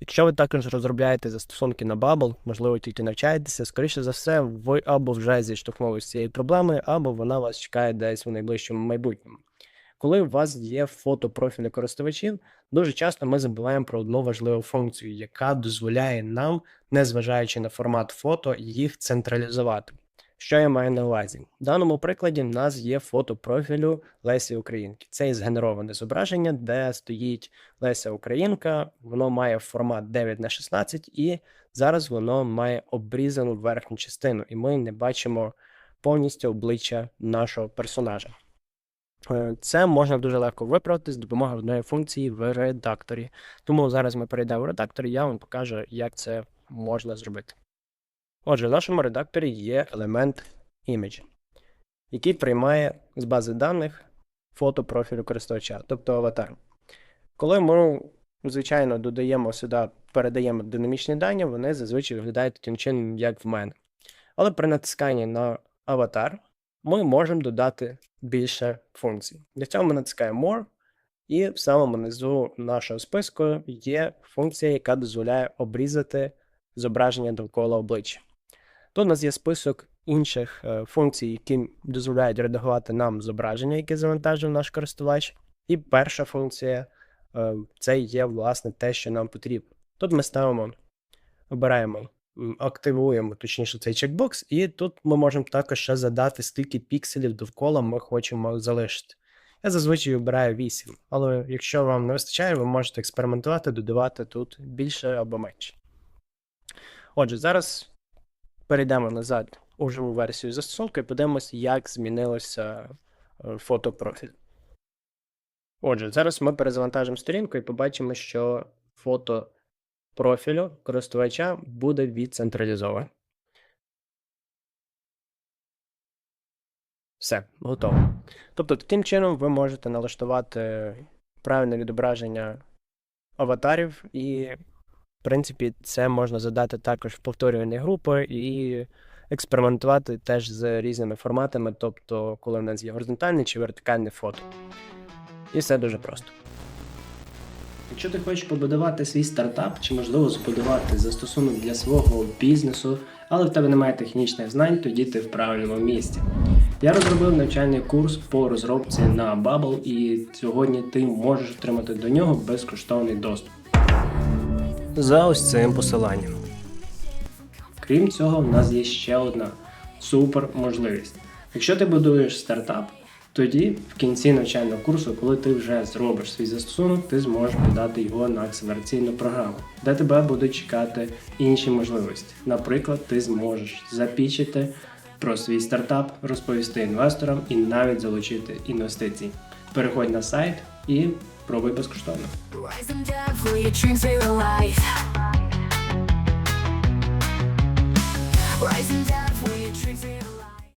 Якщо ви також розробляєте застосунки на Bubble, можливо, тільки навчаєтеся, скоріше за все, ви або вже зіштовхнулися з цією проблемою, або вона вас чекає десь в найближчому майбутньому. Коли у вас є фото профілі користувачів, дуже часто ми забуваємо про одну важливу функцію, яка дозволяє нам, незважаючи на формат фото, їх централізувати. Що я маю на увазі? В даному прикладі в нас є фото профілю Лесі Українки. Це є згенероване зображення, де стоїть Леся Українка, воно має формат 9 на 16 і зараз воно має обрізану верхню частину, і ми не бачимо повністю обличчя нашого персонажа. Е, Це можна дуже легко виправити з допомогою одної функції в редакторі. Тому зараз ми перейдемо в редактор, і я вам покажу, як це можна зробити. Отже, в нашому редакторі є елемент Image, який приймає з бази даних фото профілю користувача, тобто аватар. Коли ми, звичайно, додаємо сюди, передаємо динамічні дані, вони зазвичай виглядають таким чином, як в мене. Але при натисканні на аватар ми можемо додати більше функцій. Для цього ми натискаємо More, і в самому низу нашого списку є функція, яка дозволяє обрізати зображення довкола обличчя. Тут у нас є список інших е, функцій, які дозволяють редагувати нам зображення, яке завантажив наш користувач. І перша функція е, це є власне те, що нам потрібно. Тут ми ставимо, обираємо, активуємо точніше цей чекбокс, і тут ми можемо також ще задати, скільки пікселів довкола ми хочемо залишити. Я зазвичай обираю 8, але якщо вам не вистачає, ви можете експериментувати, додавати тут більше або менше. Отже, зараз перейдемо назад у живу версію застосунку і подивимося, як змінилося е, фотопрофіль. Отже, зараз ми перезавантажимо сторінку і побачимо, що фото профілю користувача буде відцентралізоване. Все, готово. Тобто, таким чином ви можете налаштувати правильне відображення аватарів, і, принципі, це можна задати також в повторювані групи і експериментувати теж з різними форматами, тобто, коли в нас є горизонтальне чи вертикальне фото. І все дуже просто. Якщо ти хочеш побудувати свій стартап чи можливо збудувати застосунок для свого бізнесу, але в тебе немає технічних знань, тоді ти в правильному місці. Я розробив навчальний курс по розробці на Bubble, і сьогодні ти можеш отримати до нього безкоштовний доступ. За ось цим посиланням. Крім цього, в нас є ще одна супер можливість. Якщо ти будуєш стартап, тоді в кінці навчального курсу, коли ти вже зробиш свій застосунок, ти зможеш подати його на акселераційну програму, де тебе будуть чекати інші можливості. Наприклад, ти зможеш запічити про свій стартап, розповісти інвесторам і навіть залучити інвестиції. Переходь на сайт і пробуй безкоштовно. Rising